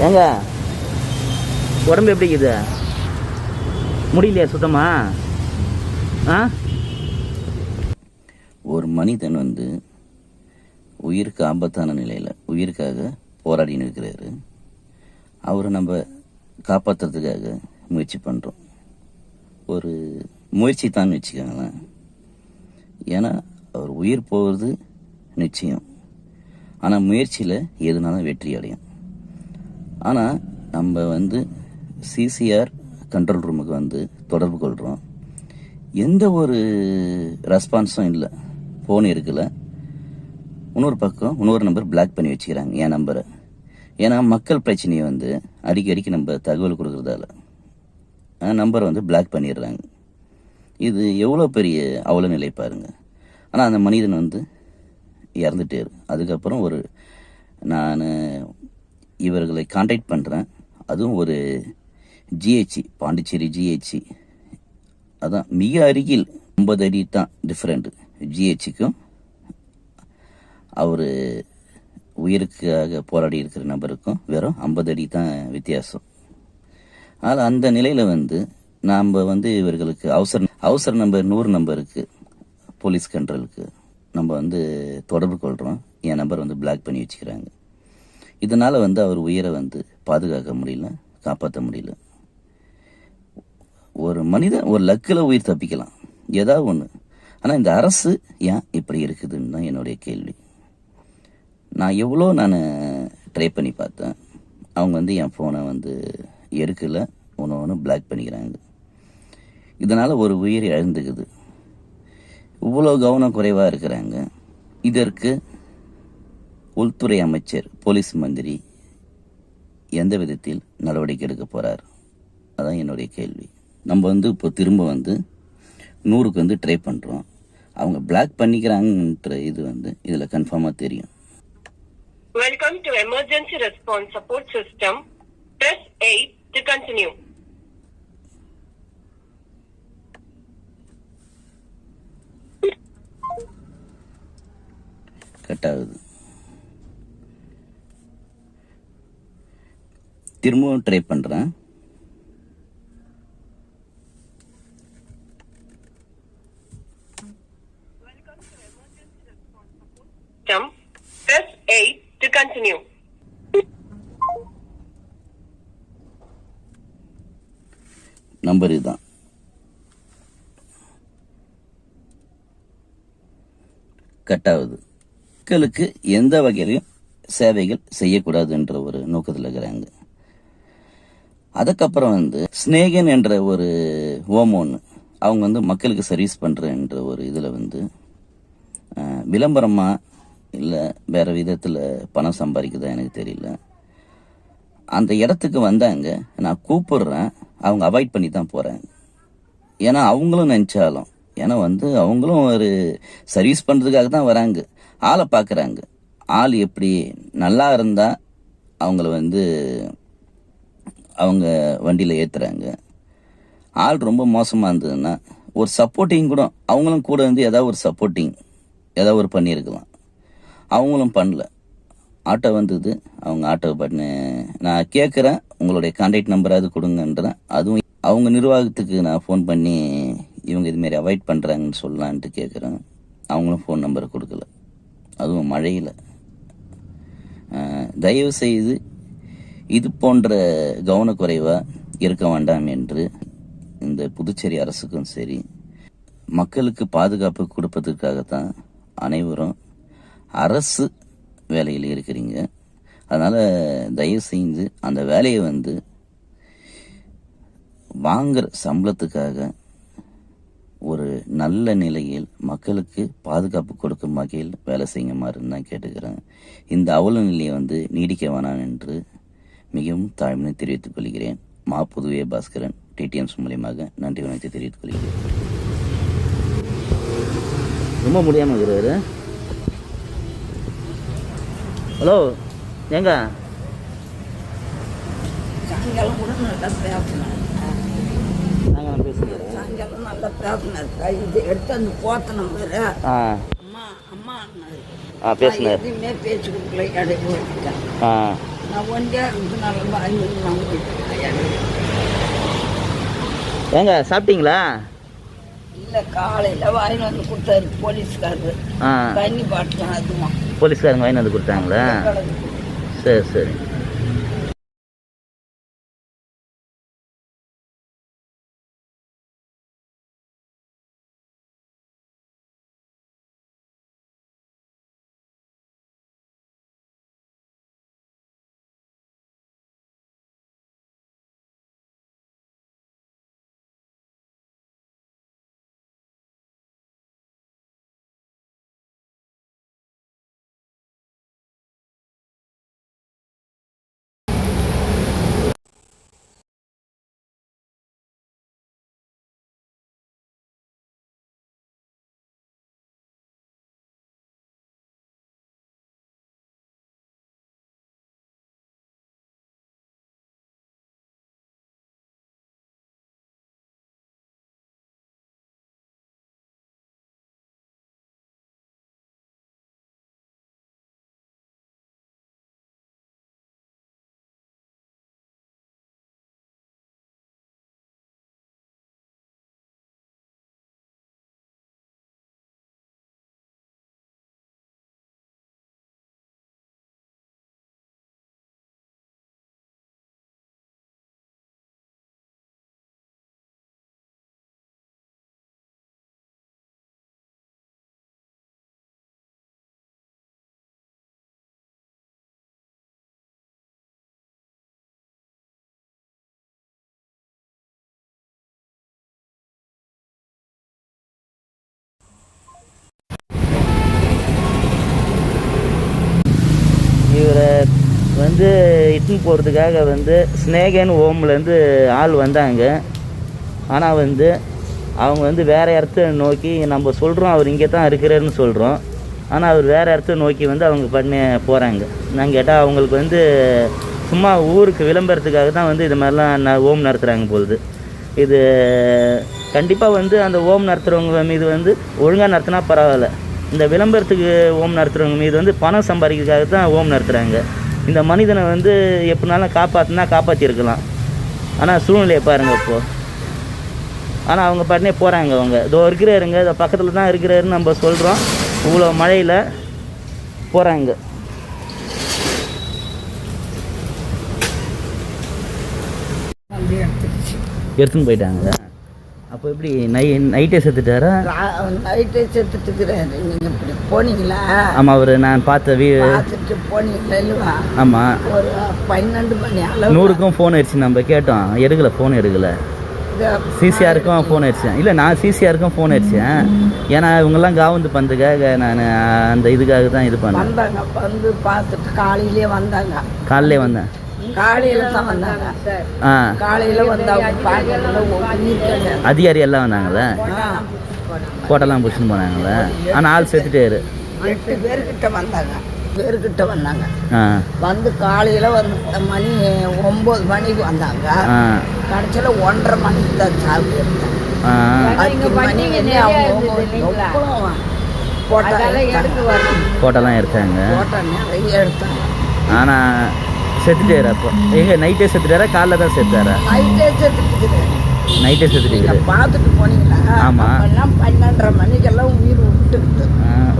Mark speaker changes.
Speaker 1: ஏங்க? உடம்பு எப்படி இருக்குது? முடியலையா சுத்தமா? ஆ?
Speaker 2: ஒரு மனிதன் வந்து உயிருக்கு ஆபத்தான நிலையில் உயிருக்காக போராடின்னு இருக்கிறாரு. அவரை நம்ம காப்பாற்றுறதுக்காக முயற்சி பண்ணுறோம் ஒரு முயற்சி தான் வச்சுக்கோங்களேன். ஏன்னா அவர் உயிர் போகிறது நிச்சயம். ஆனால் முயற்சியில் எதுனாலும் வெற்றி அடையும். ஆனால் நம்ம வந்து சிசிஆர் கண்ட்ரோல் ரூமுக்கு வந்து தொடர்பு கொள்கிறோம் எந்த ஒரு ரெஸ்பான்ஸும் இல்லை. ஃபோன் இருக்கல இன்னொரு பக்கம் இன்னொரு நம்பர் பிளாக் பண்ணி வச்சுக்கிறாங்க என் நம்பரை ஏன்னா மக்கள் பிரச்சனையை வந்து அடிக்கடிக்கு நம்ம தகவல் கொடுக்குறதால. நம்பரை வந்து பிளாக் பண்ணிடுறாங்க. இது எவ்வளோ பெரிய அவல நிலை பாருங்க. ஆனால் அந்த மனிதன் வந்து இறந்துட்டார். அதுக்கப்புறம் ஒரு நான் இவர்களை காண்டாக்ட் பண்ணுறேன் அதுவும் ஒரு ஜிஹெச்சி பாண்டிச்சேரி ஜிஹெச்சி அதான் மிக அருகில் ஐம்பது அடி தான் டிஃப்ரெண்ட் ஜிஹெச்சிக்கும் அவர் உயிருக்காக போராடி இருக்கிற நபருக்கும் வெறும் ஐம்பது அடி தான் வித்தியாசம். ஆனால் அந்த நிலையில் வந்து நாம் வந்து இவர்களுக்கு அவசர அவசர நம்பர் நூறு நம்பருக்கு போலீஸ் கண்ட்ரோலுக்கு நம்ம வந்து தொடர்பு கொள்கிறோம் என் நம்பர் வந்து பிளாக் பண்ணி வச்சுக்கிறாங்க. இதனால் வந்து அவர் உயிரை வந்து பாதுகாக்க முடியல காப்பாற்ற முடியல. ஒரு மனிதன் ஒரு லக்கில் உயிர் தப்பிக்கலாம். ஏதாவது ஒன்று ஆனால் இந்த அரசு ஏன் இப்படி இருக்குதுன்னு தான் என்னுடைய கேள்வி. நான் எவ்வளோ நான் ட்ரை பண்ணி பார்த்தேன். அவங்க வந்து என் ஃபோனை வந்து எடுக்கலை. ஒன்று ஒன்று பிளாக் பண்ணிக்கிறாங்க. இதனால் ஒரு உயிர் இழந்துக்குது இவ்வளோ கவனம் குறைவாக இருக்கிறாங்க. இதற்கு உள்துறை அமைச்சர் போலீஸ் மந்திரி எந்த விதத்தில் நடவடிக்கை எடுக்க போறார்? அதான் என்னுடைய கேள்வி. நம்ம வந்து இப்போ திரும்ப வந்து நூறுக்கு வந்து ட்ரை பண்ணுறோம் அவங்க பிளாக் பண்ணிக்கிறாங்கன்ற இது வந்து இதில் கன்ஃபார்மாக தெரியும்.
Speaker 3: Welcome to Emergency Response Support System. Press 8 to continue.
Speaker 2: Cut ஆகுது. திரும்பவும் ட்ரை பண்ணுறேன்
Speaker 3: System. Press 8 to continue.
Speaker 2: Number இதுதான் கட் ஆகுது மக்களுக்கு எந்த வகையிலையும் சேவைகள் செய்யக்கூடாதுன்ற ஒரு நோக்கத்தில் இருக்கிறாங்க அதுக்கப்புறம் வந்து ஸ்னேகன் என்ற ஒரு ஓமோன்னு அவங்க வந்து மக்களுக்கு சர்வீஸ் பண்ணுறன்ற ஒரு இதில் வந்து விளம்பரமாக இல்லை வேறு விதத்தில் பணம் சம்பாதிக்குதா எனக்கு தெரியல. அந்த இடத்துக்கு வந்தாங்க. நான் கூப்பிடுறேன். அவங்க அவாய்ட் பண்ணி தான் போகிறாங்க ஏன்னா அவங்களும் நினச்சாலும் ஏன்னா வந்து அவங்களும் ஒரு சர்வீஸ் பண்ணுறதுக்காக தான் வராங்க. ஆளை பார்க்குறாங்க ஆள் எப்படி நல்லா இருந்தால் அவங்கள வந்து அவங்க வண்டியில் ஏற்றுறாங்க ஆள் ரொம்ப மோசமாக இருந்ததுன்னா ஒரு சப்போர்ட்டிங் கூட அவங்களும் கூட வந்து ஏதாவது ஒரு சப்போர்ட்டிங் ஏதாவது ஒரு பண்ணியிருக்கலாம். அவங்களும் பண்ணல. ஆட்டோ வந்தது அவங்க ஆட்டோ பண்ணு நான் கேட்குறேன் உங்களுடைய கான்டாக்ட் நம்பராவது கொடுங்கன்றேன். அதுவும் அவங்க நிர்வாகத்துக்கு நான் ஃபோன் பண்ணி இவங்க இதுமாரி அவாய்ட் பண்ணுறாங்கன்னு சொல்லலான்ட்டு கேட்குறேன் அவங்களும் ஃபோன் நம்பரை கொடுக்கல. அதுவும் மழையில். தயவு செய்து இது போன்ற கவனக்குறைவாக இருக்க வேண்டாம் என்று இந்த புதுச்சேரி அரசுக்கும் சரி மக்களுக்கு பாதுகாப்பு கொடுப்பதற்காகத்தான் அனைவரும் அரசு வேலையில் இருக்கிறீங்க. அதனால் தயவு செய்து அந்த வேலையை வந்து வாங்குற சம்பளத்துக்காக ஒரு நல்ல நிலையில் மக்களுக்கு பாதுகாப்பு கொடுக்கும் வகையில் வேலை செய்யுமாறுன்னு தான் கேட்டுக்கிறேன். இந்த அவல நிலையை வந்து நீடிக்க வேணாம் என்று மிகவும் தாழ்மையை தெரிவித்துக் கொள்கிறேன். மா புதுவே பாஸ்கரன் டிடிஎம்ஸ் மூலியமாக நன்றி வணக்கத்தை தெரிவித்துக் கொள்கிறேன்.
Speaker 1: ரொம்ப முடியாமல் இருக்கிறாரு. ஹலோ ஏங்க?
Speaker 4: சாயங்காலம்
Speaker 1: பேசுகிறேன்
Speaker 4: சாயங்காலம் நல்லா பேசினார் இது எடுத்து அந்த போத்த நம்பர்
Speaker 1: ஆ.
Speaker 4: அம்மா அம்மா
Speaker 1: ஆ பேசுனார்
Speaker 4: எதுவுமே பேசி கொடுக்கல இடையில வச்சுட்டேன்
Speaker 1: ஆ.
Speaker 4: நான் ஒண்டியா இருக்கிறதுனால வாங்கி நான் போயிட்டேன்
Speaker 2: ஏங்க சாப்பிட்டீங்களா
Speaker 4: இல்லை காலையில் வாங்கி வந்து கொடுத்தாரு போலீஸ்காரரு தண்ணி பாட்டில் அதுவும்
Speaker 2: போலீஸ்காரங்க வாங்கி வந்து கொடுத்தாங்களா சரி சரி இவரை வந்து இட்டுன்னு போகிறதுக்காக வந்து ஸ்னேகன் ஓம்லேருந்து ஆள் வந்தாங்க. ஆனால் வந்து அவங்க வந்து வேறு இடத்த நோக்கி நம்ம சொல்கிறோம் அவர் இங்கே தான் இருக்கிறாருன்னு சொல்கிறோம் ஆனால் அவர் வேறு இடத்த நோக்கி வந்து அவங்க பண்ணி போகிறாங்க நான் கேட்டால் அவங்களுக்கு வந்து சும்மா ஊருக்கு விளம்பரத்துக்காக தான் வந்து இது மாதிரிலாம் ந- ஓம் நடத்துகிறாங்க பொழுது. இது கண்டிப்பாக வந்து அந்த ஓம் நடத்துகிறவங்க மீது வந்து ஒழுங்காக நடத்தினா பரவாயில்ல. இந்த விளம்பரத்துக்கு ஹோம் நடத்துகிறவங்க மீது வந்து பணம் சம்பாதிக்கிறதுக்காக தான் ஹோம் நடத்துகிறாங்க இந்த மனிதனை வந்து எப்படினாலும் காப்பாற்றினா காப்பாற்றிருக்கலாம் ஆனால் சூழ்நிலையை பாருங்கள் இப்போது ஆனால் அவங்க பாட்டுனே போகிறாங்க அவங்க. இதோ இருக்கிறாருங்க இதோ பக்கத்தில் தான் இருக்கிறாருன்னு நம்ம சொல்கிறோம் இவ்வளோ மழையில் போகிறாங்க எடுத்துன்னு போயிட்டாங்க. அப்போ எப்படி நை நைட்டே செத்துட்டாரா?
Speaker 4: நைட்டே செத்துட்டு இருக்கிறாரு நீங்கள் இப்படி போனீங்களா?
Speaker 2: ஆமாம் அவர் நான் பார்த்த வீ
Speaker 4: பார்த்துட்டு போனீங்களா இல்லைவா?
Speaker 2: ஆமாம்
Speaker 4: ஒரு பன்னெண்டு மணி அளவு.
Speaker 2: நூறுக்கும் ஃபோன் அடிச்சு நம்ம கேட்டோம். எடுக்கலை ஃபோன் எடுக்கலை. சிசிஆருக்கும் ஃபோன் அடித்தேன் இல்லை நான் சிசிஆருக்கும் ஃபோன் அடித்தேன் ஏன்னா இவங்கெல்லாம் காவந்து பண்ணுறதுக்காக நான் அந்த இதுக்காக தான் இது பண்ணேன்.
Speaker 4: வந்தாங்க வந்து பார்த்துட்டு காலையிலே வந்தாங்க.
Speaker 2: காலையிலே வந்தேன்.
Speaker 4: காலையில தான் வந்தாங்க.
Speaker 2: ஆ.
Speaker 4: காலையில வந்து அவங்க பார்க்கறதுல உயிர் கிடையாது
Speaker 2: அதிகாரி எல்லாம் வந்தாங்களே
Speaker 4: ஆ,
Speaker 2: கோட்டெல்லாம் பிடிச்சின்னு போனாங்களே ஆனால் ஆள் செத்துட்டாரு
Speaker 4: எட்டு பேர்கிட்ட வந்தாங்க. பேர்கிட்ட வந்தாங்க.
Speaker 2: ஆ.
Speaker 4: வந்து காலையில வந்து மணி ஒன்பது மணிக்கு வந்தாங்க.
Speaker 2: ஆ.
Speaker 4: கடைசியில ஒன்றரை மணிக்கு தான் சாவு எடுத்தாங்க.
Speaker 2: ஆ.
Speaker 4: பத்து மணிக்கு அவங்க எவ்வளவு போட்டோ எடுத்தாங்க.
Speaker 2: ஃபோட்டோலாம் எடுத்தாங்க.
Speaker 4: போட்டோ நிறைய எடுத்தாங்க.
Speaker 2: ஆனால் செத்துட்டாரு அப்போ எங்க நைட்டே செத்துட்டாரா? காலைல தான் செத்தாரா?
Speaker 4: நைட்டே செத்துட்டு
Speaker 2: நைட்டே
Speaker 4: நீங்க
Speaker 2: செத்துட்டாரு
Speaker 4: பார்த்துட்டு போனீங்களா?
Speaker 2: ஆமா.
Speaker 4: அப்பெல்லாம் பன்னெண்டரை மணிக்கெல்லாம் உயிர் விட்டுக்கிட்டு.